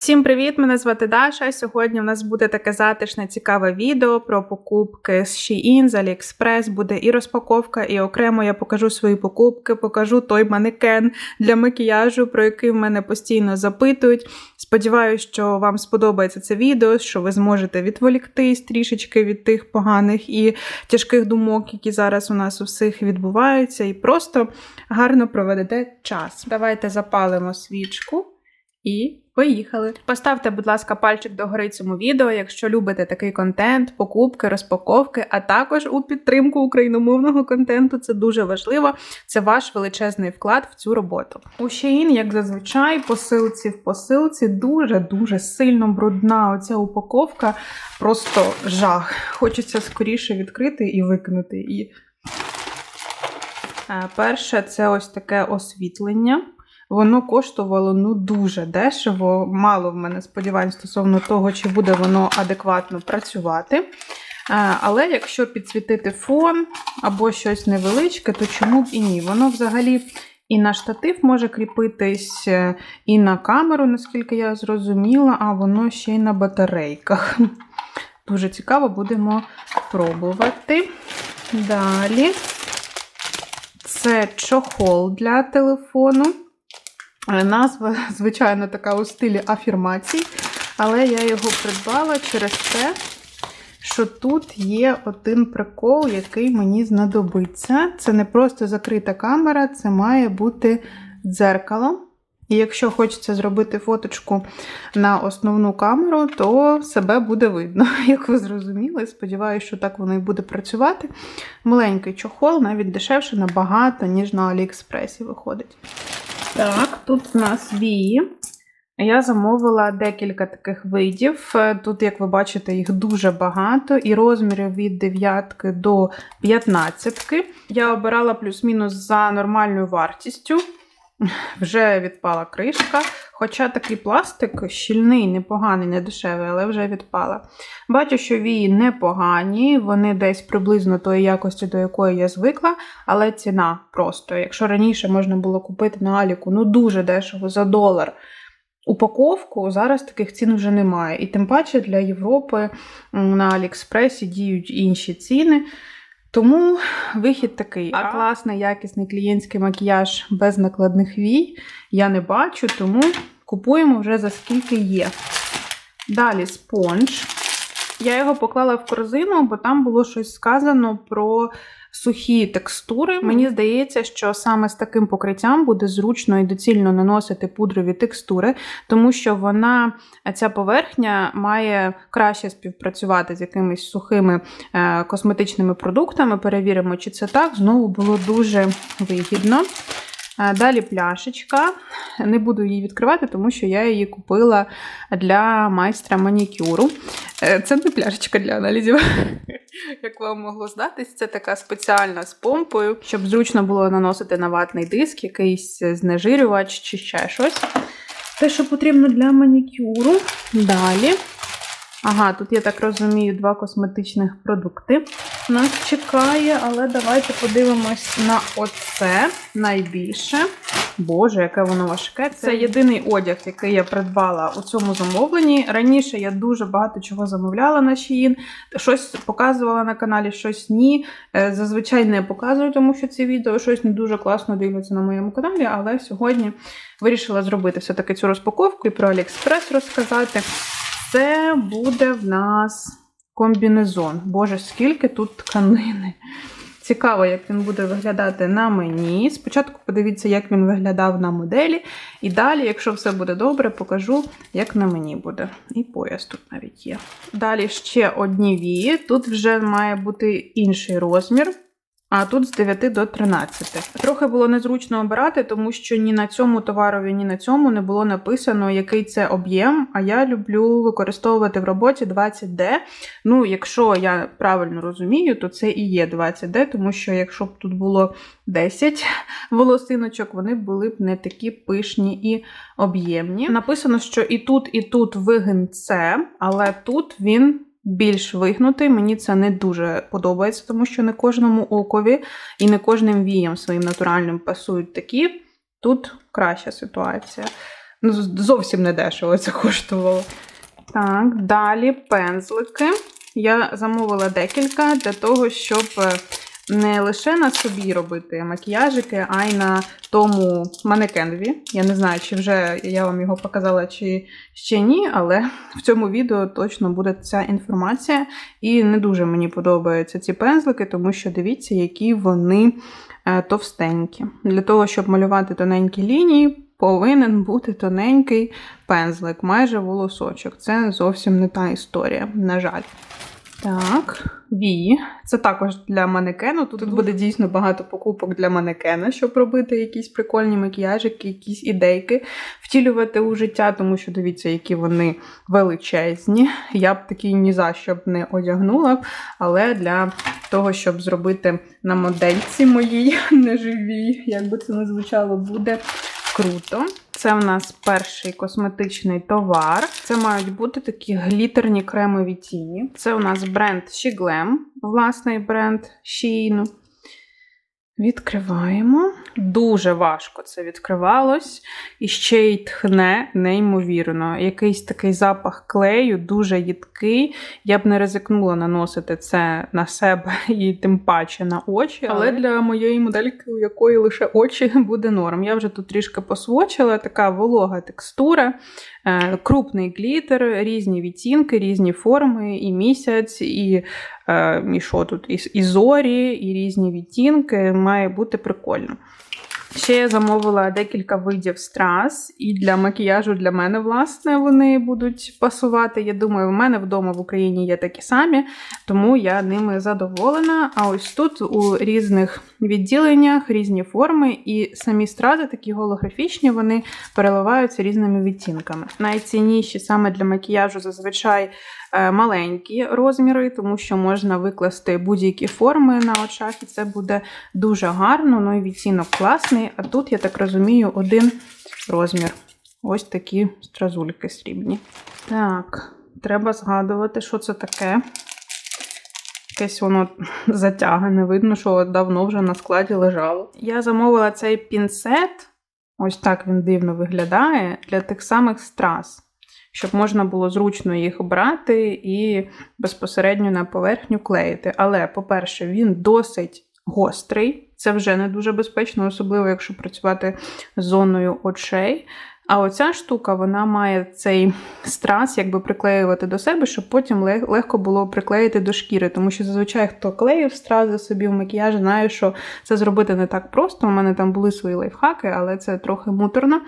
Всім привіт! Мене звати Даша. Сьогодні в нас буде таке затишне, цікаве відео про покупки з Shein, з AliExpress. Буде і розпаковка, і окремо я покажу свої покупки, покажу той манекен для макіяжу, про який в мене постійно запитують. Сподіваюсь, що вам сподобається це відео, що ви зможете відволіктись трішечки від тих поганих і тяжких думок, які зараз у нас у всіх відбуваються, і просто гарно проведете час. Давайте запалимо свічку. І поїхали. Поставте, будь ласка, пальчик догори цьому відео, якщо любите такий контент, покупки, розпаковки, а також у підтримку україномовного контенту. Це дуже важливо. Це ваш величезний вклад в цю роботу. У Shein, як зазвичай, посилці в посилці дуже-дуже сильно брудна. Оця упаковка просто жах. Хочеться скоріше відкрити і викинути її. Е, Перше, це ось таке освітлення. Воно коштувало ну дуже дешево. Мало в мене сподівань стосовно того, чи буде воно адекватно працювати. Е, Але якщо підсвітити фон або щось невеличке, то чому б і ні? Воно взагалі і на штатив може кріпитись, е, і на камеру, наскільки я зрозуміла, а воно ще й на батарейках. Дуже цікаво, будемо пробувати. Далі це чохол для телефону. Назва, звичайно, така у стилі афірмацій, але я його придбала через те, що тут є один прикол, який мені знадобиться. Це не просто закрита камера, це має бути дзеркало. І якщо хочеться зробити фоточку на основну камеру, то себе буде видно, як ви зрозуміли. Сподіваюся, що так воно і буде працювати. Маленький чохол, навіть дешевше набагато, ніж на Аліекспресі виходить. Так, тут у нас вії. Я замовила декілька таких видів. Е, Тут, як ви бачите, їх дуже багато, і розмірів від 9 до 15. Я обирала плюс-мінус за нормальною вартістю. Вже відпала кришка. Хоча такий пластик щільний, непоганий, не дешевий, але вже відпала. Бачу, що вії непогані, вони десь приблизно тої якості, до якої я звикла, але ціна просто. Якщо раніше можна було купити на Аліку ну дуже дешево за долар. Упаковку зараз таких цін вже немає. І тим паче для Європи на Аліекспресі діють інші ціни. Тому вихід такий. А класний, якісний клієнтський макіяж без накладних вій я не бачу, тому купуємо вже за скільки є. Далі спонж. Я його поклала в корзину, бо там було щось сказано про сухі текстури. Мені здається, що саме з таким покриттям буде зручно і доцільно наносити пудрові текстури, тому що вона, ця поверхня, має краще співпрацювати з якимись сухими е, косметичними продуктами. Перевіримо, чи це так. Знову було дуже вигідно. Далі пляшечка. Не буду її відкривати, тому що я її купила для майстра манікюру. Е, Це не пляшечка для аналізів, як вам могло здатись. Це така спеціальна з помпою, щоб зручно було наносити на ватний диск, якийсь знежирювач чи ще щось. Те, що потрібно для манікюру. Далі. Ага, тут, я так розумію, два косметичних продукти нас чекає, але давайте подивимось на оце найбільше. Боже, яке воно важке. Це єдиний одяг, який я придбала у цьому замовленні. Раніше я дуже багато чого замовляла на Shein. Щось показувала на каналі, щось ні. Е, Зазвичай не показую, тому що ці відео щось не дуже класно дивляться на моєму каналі, але сьогодні вирішила зробити все-таки цю розпаковку і про AliExpress розказати. Це буде в нас комбінезон. Боже, скільки тут тканини. Цікаво, як він буде виглядати на мені. Спочатку подивіться, як він виглядав на моделі. І далі, якщо все буде добре, покажу, як на мені буде. І пояс тут навіть є. Далі ще одні вії. Тут вже має бути інший розмір. А тут з 9 до 13. Трохи було незручно обирати, тому що ні на цьому товарові, ні на цьому не було написано, який це об'єм. А я люблю використовувати в роботі 20D. Ну, якщо я правильно розумію, то це і є 20D, тому що якщо б тут було 10 волосиночок, вони були б не такі пишні і об'ємні. Написано, що і тут, і тут вигин С, але тут він більш вигнутий. Мені це не дуже подобається, тому що не кожному окові і не кожним віям своїм натуральним пасують такі. Тут краща ситуація. Ну, зовсім не дешево це коштувало. Так, далі пензлики. Я замовила декілька для того, щоб е, не лише на собі робити макіяжики, а й на тому манекенові. Я не знаю, чи вже я вам його показала, чи ще ні, але в цьому відео точно буде ця інформація. І не дуже мені подобаються ці пензлики, тому що дивіться, які вони е, товстенькі. Для того, щоб малювати тоненькі лінії, повинен бути тоненький пензлик, майже волосочок. Це зовсім не та історія, на жаль. Так, вії. Це також для манекену. Тут буде дійсно багато покупок для манекена, щоб робити якісь прикольні макіяжики, якісь ідейки, втілювати у життя, тому що дивіться, які вони величезні. Я б такі ні за що б не одягнула, але для того, щоб зробити на модельці моїй неживій, як би це не звучало, буде круто. Це в нас перший косметичний товар. Це мають бути такі глітерні кремові тіні. Це у нас бренд She власний бренд Shein. Відкриваємо. Дуже важко це відкривалось. І ще й тхне, неймовірно. Якийсь такий запах клею, дуже їдкий. Я б не ризикнула наносити це на себе і тим паче на очі. Але для моєї модельки, у якої лише очі, буде норм. Я вже тут трішки посвочила, така волога текстура. Е, крупний глітер, різні відтінки, різні форми, і місяць, і е, і що тут, і, і зорі, і різні відтінки. Має бути прикольно. Ще я замовила декілька видів страз, і для макіяжу для мене, власне, вони будуть пасувати. Я думаю, в мене вдома в Україні є такі самі, тому я ними задоволена. А ось тут у різних відділеннях різні форми, і самі стрази, такі голографічні, вони переливаються різними відтінками. Найцінніші саме для макіяжу зазвичай маленькі розміри, тому що можна викласти будь-які форми на очах, і це буде дуже гарно. Ну і відцінок класний. А тут, я так розумію, один розмір. Ось такі стразульки срібні. Так, треба згадувати, що це таке. Якесь воно затягане, видно, що давно вже на складі лежало. Я замовила цей пінцет, ось так він дивно виглядає, для тих самих страз щоб можна було зручно їх брати і безпосередньо на поверхню клеїти. Але, по-перше, він досить гострий, це вже не дуже безпечно, особливо якщо працювати з зоною очей. А оця штука вона має цей страс якби приклеювати до себе, щоб потім легко було приклеїти до шкіри. Тому що зазвичай, хто клеїв стрази собі в макіяж, знає, що це зробити не так просто. У мене там були свої лайфхаки, але це трохи муторно.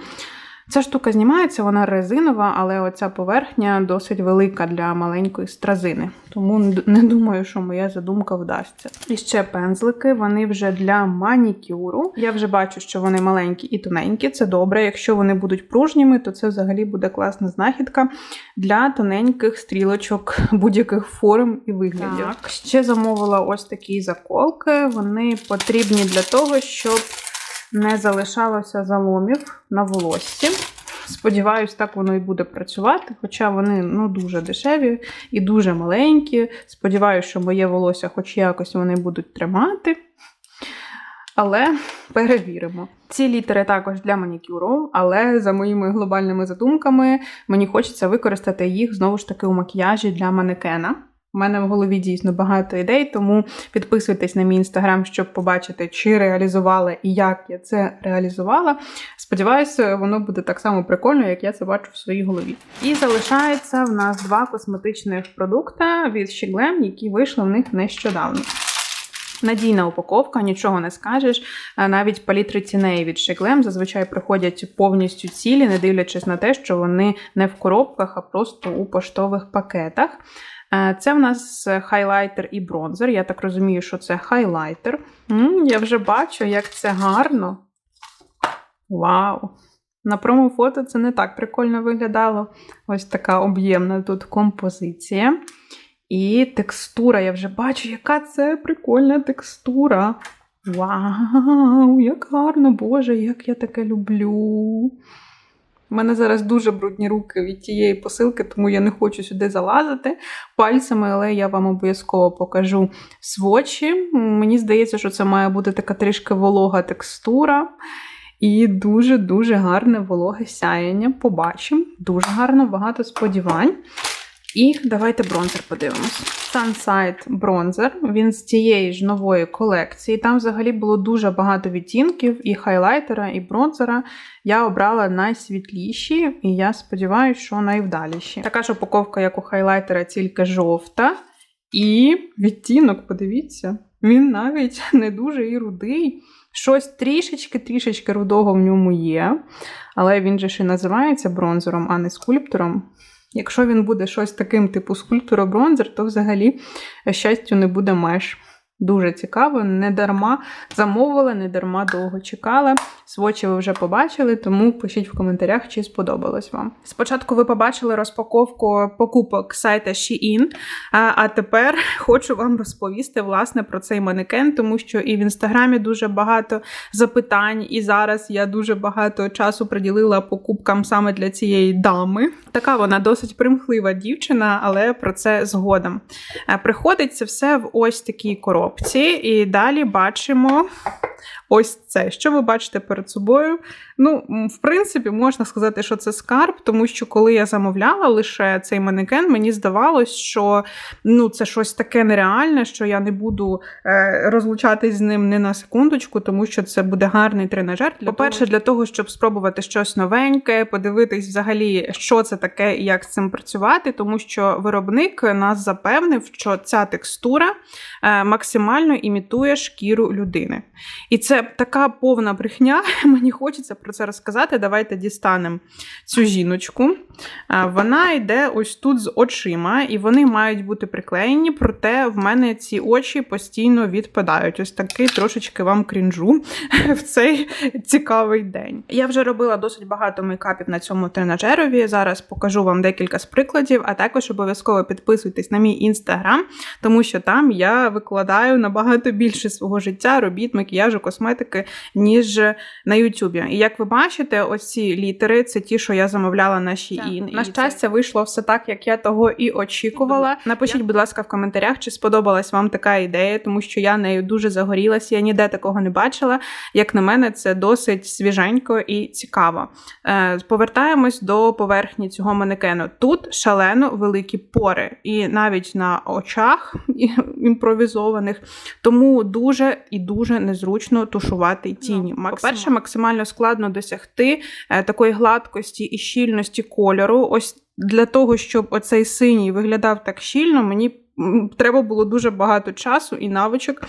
Ця штука знімається, вона резинова, але оця поверхня досить велика для маленької стразини. Тому не думаю, що моя задумка вдасться. І ще пензлики, вони вже для манікюру. Я вже бачу, що вони маленькі і тоненькі, це добре. Якщо вони будуть пружніми, то це взагалі буде класна знахідка для тоненьких стрілочок будь-яких форм і виглядів. Так, Ще замовила ось такі заколки. Вони потрібні для того, щоб не залишалося заломів на волоссі. Сподіваюсь, так воно і буде працювати, хоча вони ну, дуже дешеві і дуже маленькі. Сподіваюся, що моє волосся хоч якось вони будуть тримати. Але перевіримо. Ці літери також для манікюру, але за моїми глобальними задумками мені хочеться використати їх знову ж таки у макіяжі для манекена. У мене в голові дійсно багато ідей, тому підписуйтесь на мій інстаграм, щоб побачити, чи реалізувала і як я це реалізувала. Сподіваюся, воно буде так само прикольно, як я це бачу в своїй голові. І залишається в нас два косметичних продукти від Shiglam, які вийшли в них нещодавно. Надійна упаковка, нічого не скажеш. Навіть палітри ціней від Shiglam зазвичай приходять повністю цілі, не дивлячись на те, що вони не в коробках, а просто у поштових пакетах. Е, це в нас хайлайтер і бронзер. Я так розумію, що це хайлайтер. Я вже бачу, як це гарно. Вау! На промо-фото це не так прикольно виглядало. Ось така об'ємна тут композиція. І текстура, я вже бачу, яка це прикольна текстура. Вау, як гарно, Боже, як я таке люблю. У мене зараз дуже брудні руки від тієї посилки, тому я не хочу сюди залазити пальцями, але я вам обов'язково покажу свочі. Мені здається, що це має бути така трішки волога текстура. І дуже-дуже гарне вологе сяєння. Побачимо. Дуже гарно, багато сподівань. І давайте бронзер подивимось. Sunside бронзер. Він з тієї ж нової колекції. Там взагалі було дуже багато відтінків і хайлайтера, і бронзера. Я обрала найсвітліші, і я сподіваюся, що найвдаліші. Така ж упаковка, як у хайлайтера, тільки жовта. І відтінок, подивіться, він навіть не дуже і рудий. Щось трішечки-трішечки рудого в ньому є. Але він же ще називається бронзером, а не скульптором. Якщо він буде щось таким, типу скульптура-бронзер, то взагалі щастю не буде меж. Дуже цікаво, не дарма замовила, не дарма довго чекала. Свочі ви вже побачили, тому пишіть в коментарях, чи сподобалось вам. Спочатку ви побачили розпаковку покупок сайта Shein, а, тепер хочу вам розповісти власне про цей манекен, тому що і в інстаграмі дуже багато запитань, і зараз я дуже багато часу приділила покупкам саме для цієї дами. Така вона досить примхлива дівчина, але про це згодом. Е, Приходить це все в ось такій коробці. І далі бачимо ось це. Що ви бачите перед собою? Ну, в принципі, можна сказати, що це скарб, тому що коли я замовляла лише цей манекен, мені здавалось, що ну, це щось таке нереальне, що я не буду е, розлучатись з ним не на секундочку, тому що це буде гарний тренажер. По-перше, для того, щоб спробувати щось новеньке, подивитись взагалі, що це таке і як з цим працювати, тому що виробник нас запевнив, що ця текстура е, максимально імітує шкіру людини. І це така повна брехня. Мені хочеться про це розказати. Давайте дістанемо цю жіночку. Вона йде ось тут з очима, і вони мають бути приклеєні, проте в мене ці очі постійно відпадають. Ось такий трошечки вам крінжу в цей цікавий день. Я вже робила досить багато мейкапів на цьому тренажерові. Зараз покажу вам декілька з прикладів, а також обов'язково підписуйтесь на мій інстаграм, тому що там я викладаю набагато більше свого життя, робіт, макіяжу, косметики, ніж на Ютубі. І як ви бачите, ось ці літери це ті, що я замовляла на Shein. На щастя, вийшло все так, як я того і очікувала. Напишіть, будь ласка, в коментарях, чи сподобалась вам така ідея, тому що я нею дуже загорілася, я ніде такого не бачила. Як на мене, це досить свіженько і цікаво. Е, повертаємось до поверхні цього манекену. Тут шалено великі пори, і навіть на очах імпровізованих, тому дуже і дуже незручно тушувати тіні. По-перше, максимально складно досягти е, такої гладкості і щільності кольору. Ось для того, щоб оцей синій виглядав так щільно, мені треба було дуже багато часу і навичок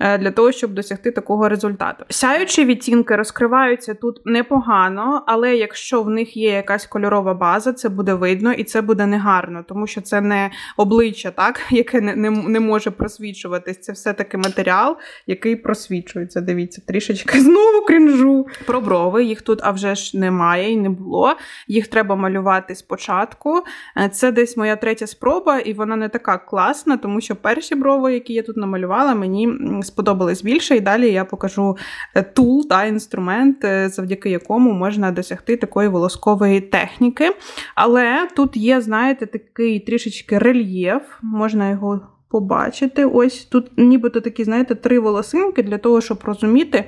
е, для того, щоб досягти такого результату. Сяючі відтінки розкриваються тут непогано, але якщо в них є якась кольорова база, це буде видно і це буде негарно, тому що це не обличчя, так, яке не, не, не може просвічуватись. Це все-таки матеріал, який просвічується. Дивіться, трішечки знову крінжу. Про брови їх тут а вже ж немає і не було. Їх треба малювати спочатку. Е, Це десь моя третя спроба, і вона не така класна, тому що перші брови, які я тут намалювала, мені сподобались більше. І далі я покажу е, тул та інструмент, е, завдяки якому можна досягти такої волоскової техніки. Але тут є, знаєте, такий трішечки рельєф, можна його. Побачити, ось тут нібито такі, знаєте, три волосинки для того, щоб розуміти,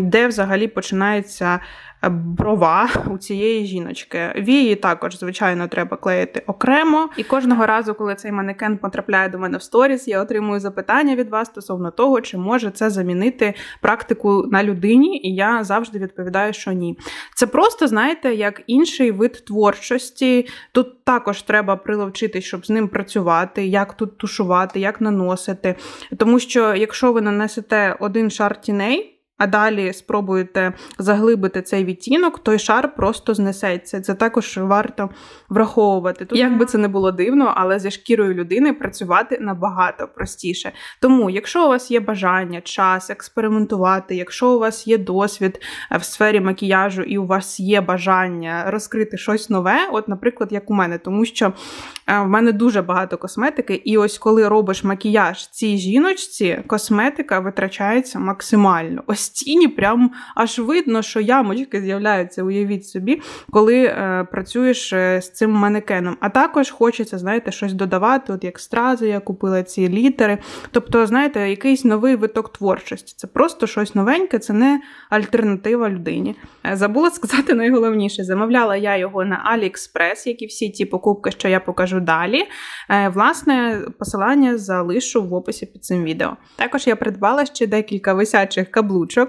де взагалі починається брова у цієї жіночки. Вії також, звичайно, треба клеїти окремо. І кожного разу, коли цей манекен потрапляє до мене в сторіс, я отримую запитання від вас стосовно того, чи може це замінити практику на людині, і я завжди відповідаю, що ні. Це просто, знаєте, як інший вид творчості. Тут також треба приловчитись, щоб з ним працювати, як тут тушувати, як наносити. Тому що якщо ви нанесете один шар тіней, а далі спробуєте заглибити цей відтінок, той шар просто знесеться. Це також варто враховувати. Тут, як би це не було дивно, але зі шкірою людини працювати набагато простіше. Тому, якщо у вас є бажання, час експериментувати, якщо у вас є досвід е, в сфері макіяжу і у вас є бажання розкрити щось нове, от, наприклад, як у мене, тому що е, в мене дуже багато косметики, і ось коли робиш макіяж цій жіночці, косметика витрачається максимально. Ось тіні, прям аж видно, що ямочки з'являються, уявіть собі, коли е, працюєш е, з цим манекеном. А також хочеться, знаєте, щось додавати, от як стразу я купила ці літери. Тобто, знаєте, якийсь новий виток творчості. Це просто щось новеньке, це не альтернатива людині. Е, Забула сказати найголовніше: замовляла я його на AliExpress, як і всі ті покупки, що я покажу далі. Е, Власне, посилання залишу в описі під цим відео. Також я придбала ще декілька висячих каблучок.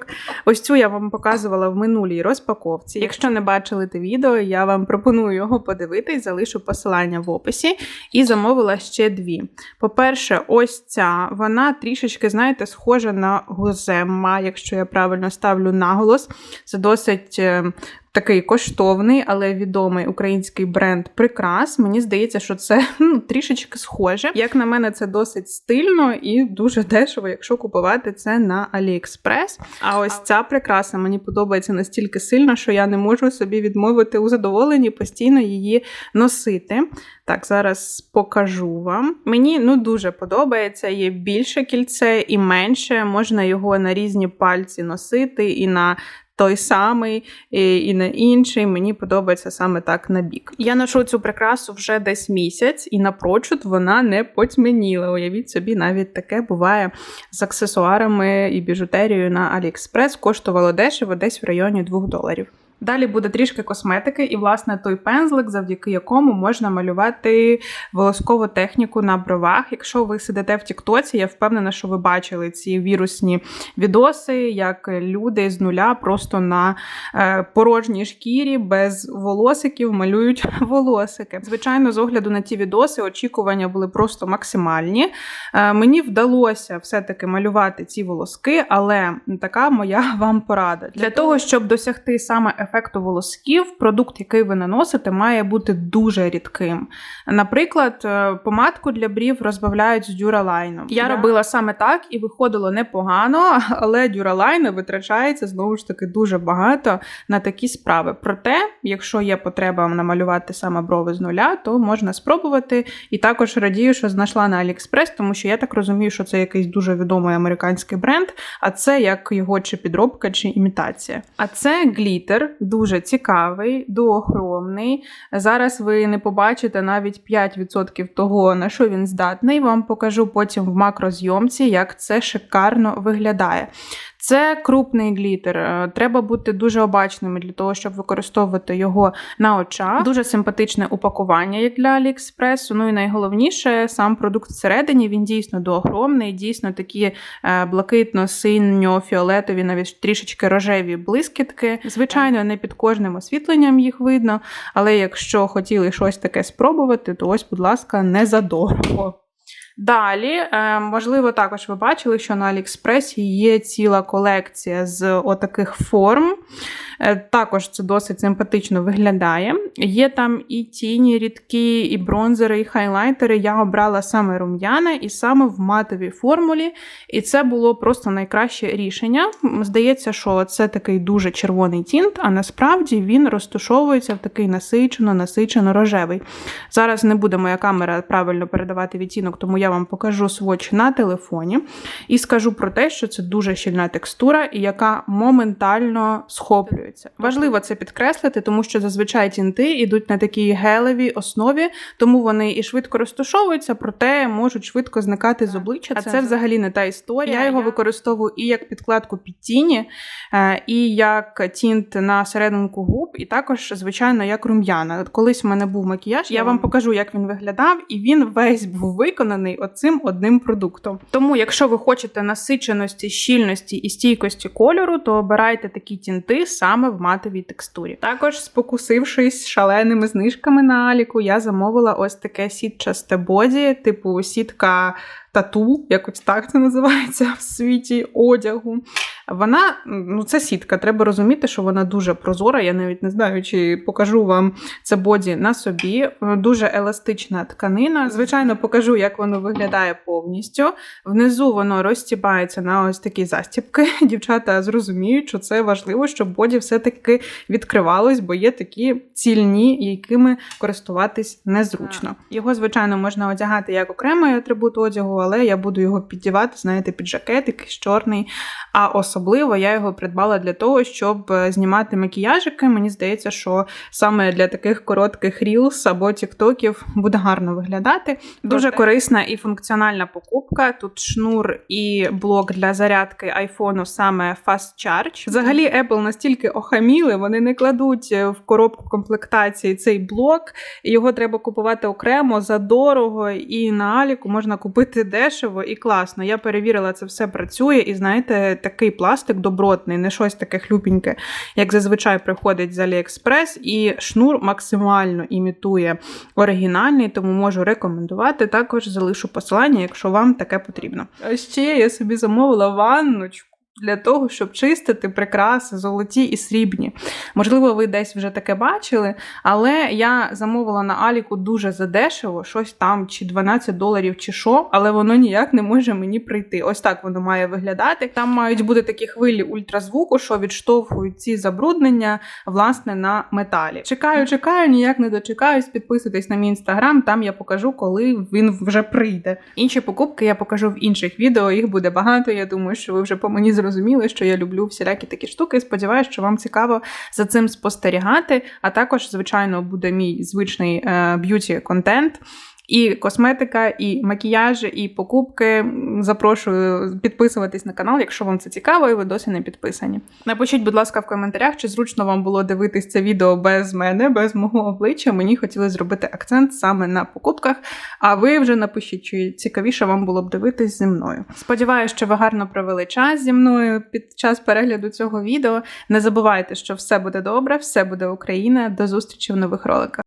Ось цю я вам показувала в минулій розпаковці. Якщо не бачили те відео, я вам пропоную його подивитись, залишу посилання в описі. І замовила ще дві. По-перше, ось ця, вона трішечки, знаєте, схожа на гузема, якщо я правильно ставлю наголос. Це досить. Такий коштовний, але відомий український бренд Прикрас. Мені здається, що це ну, трішечки схоже. Як на мене, це досить стильно і дуже дешево, якщо купувати це на AliExpress. А ось ця прикраса мені подобається настільки сильно, що я не можу собі відмовити у задоволенні постійно її носити. Так, зараз покажу вам. Мені ну дуже подобається. Є більше кільце і менше. Можна його на різні пальці носити і на. Той самий і, на інший мені подобається саме так на бік. Я ношу цю прикрасу вже десь місяць, і напрочуд вона не потьмяніла. Уявіть собі, навіть таке буває з аксесуарами і біжутерією на Аліекспрес. Коштувало дешево, десь в районі 2 доларів. Далі буде трішки косметики, і, власне, той пензлик, завдяки якому можна малювати волоскову техніку на бровах. Якщо ви сидите в Тіктоці, я впевнена, що ви бачили ці вірусні відоси, як люди з нуля просто на е, порожній шкірі без волосиків малюють волосики. Звичайно, з огляду на ті відоси очікування були просто максимальні. Е, мені вдалося все-таки малювати ці волоски, але така моя вам порада. Для того, щоб досягти саме ефекту волосків, продукт, який ви наносите, має бути дуже рідким. Наприклад, е, помадку для брів розбавляють з дюралайном. Я Да. робила саме так і виходило непогано, але дюралайна витрачається знову ж таки дуже багато на такі справи. Проте, якщо є потреба намалювати саме брови з нуля, то можна спробувати. І також радію, що знайшла на AliExpress, тому що я так розумію, що це якийсь дуже відомий американський бренд, а це як його чи підробка, чи імітація. А це глітер, дуже цікавий, доохромний. Зараз ви не побачите навіть 5% того, на що він здатний. Вам покажу потім в макрозйомці, як це шикарно виглядає. Це крупний глітер. е, Треба бути дуже обачними для того, щоб використовувати його на очах. Дуже симпатичне упакування, як для Аліекспресу. Ну і найголовніше, сам продукт всередині він дійсно доогромний, дійсно такі е, блакитно-синьо-фіолетові, навіть трішечки рожеві блискітки. Звичайно, не під кожним освітленням їх видно, але якщо хотіли щось таке спробувати, то ось, будь ласка, не задорого. Далі, е, можливо, також ви бачили, що на Аліекспресі є ціла колекція з отаких форм. Е, Також це досить симпатично виглядає. Є там і тіні рідкі, і бронзери, і хайлайтери. Я обрала саме рум'яне і саме в матовій формулі. І це було просто найкраще рішення. Здається, що це такий дуже червоний тінт, а насправді він розташовується в такий насичено, насичено рожевий. Зараз не буде моя камера правильно передавати відтінок, тому я вам покажу сводч на телефоні і скажу про те, що це дуже щільна текстура, яка моментально схоплюється. Важливо це підкреслити, тому що зазвичай тінти йдуть на такій гелевій основі, тому вони і швидко розташовуються, проте можуть швидко зникати з обличчя. А Це це взагалі не та історія. Я його використовую і як підкладку під тіні, е, і як тінт на серединку губ, і також, звичайно, як рум'яна. Колись в мене був макіяж, я вам покажу, як він виглядав, і він весь був виконаний оцим одним продуктом. Тому, якщо ви хочете насиченості, щільності і стійкості кольору, то обирайте такі тінти саме в матовій текстурі. Також, спокусившись шаленими знижками на Аліку, я замовила ось таке сітчасте боді, типу сітка тату, якось так це називається в світі одягу. Вона, ну це сітка, треба розуміти, що вона дуже прозора. Я навіть не знаю, чи покажу вам це боді на собі. Дуже еластична тканина. Звичайно, покажу, як воно виглядає повністю. Внизу воно розстібається на ось такі застібки. Дівчата зрозуміють, що це важливо, щоб боді все-таки відкривалось, бо є такі цільні, якими користуватись незручно. Його, звичайно, можна одягати як окремий атрибут одягу, але я буду його піддівати, знаєте, під жакет, якийсь чорний. А особливо особливо. Я його придбала для того, щоб е, знімати макіяжики. Мені здається, що саме для таких коротких рілс або тіктоків буде гарно виглядати. Дуже корисна і функціональна покупка. Тут шнур і блок для зарядки айфону саме Fast Charge. Взагалі, Apple настільки охаміли, вони не кладуть е, в коробку комплектації цей блок. Його треба купувати окремо за дорого, і на Аліку можна купити дешево і класно. Я перевірила, це все працює, і знаєте, такий пластик добротний, не щось таке хлюпіньке, як зазвичай приходить з AliExpress, і шнур максимально імітує оригінальний, тому можу рекомендувати. Також залишу посилання, якщо вам таке потрібно. А ще я собі замовила ванночку. Для того, щоб чистити прикраси золоті і срібні. Можливо, ви десь вже таке бачили, але я замовила на Аліку дуже задешево, щось там, чи 12 доларів, чи що, але воно ніяк не може мені прийти. Ось так воно має виглядати. Там мають бути такі хвилі ультразвуку, що відштовхують ці забруднення власне на металі. Чекаю, чекаю, ніяк не дочекаюсь. Підписуйтесь на мій інстаграм, там я покажу, коли він вже прийде. Інші покупки я покажу в інших відео. Їх буде багато. Я думаю, що ви вже по мені зрозуміли, що я люблю всілякі такі штуки. Сподіваюсь, що вам цікаво за цим спостерігати. А також, звичайно, буде мій звичний б'юті контент. І косметика, і макіяж, і покупки. Запрошую підписуватись на канал, якщо вам це цікаво, і ви досі не підписані. Напишіть, будь ласка, в коментарях, чи зручно вам було дивитись це відео без мене, без мого обличчя. Мені хотілося зробити акцент саме на покупках. А ви вже напишіть, чи цікавіше вам було б дивитись зі мною. Сподіваюся, що ви гарно провели час зі мною під час перегляду цього відео. Не забувайте, що все буде добре, все буде Україна. До зустрічі в нових роликах.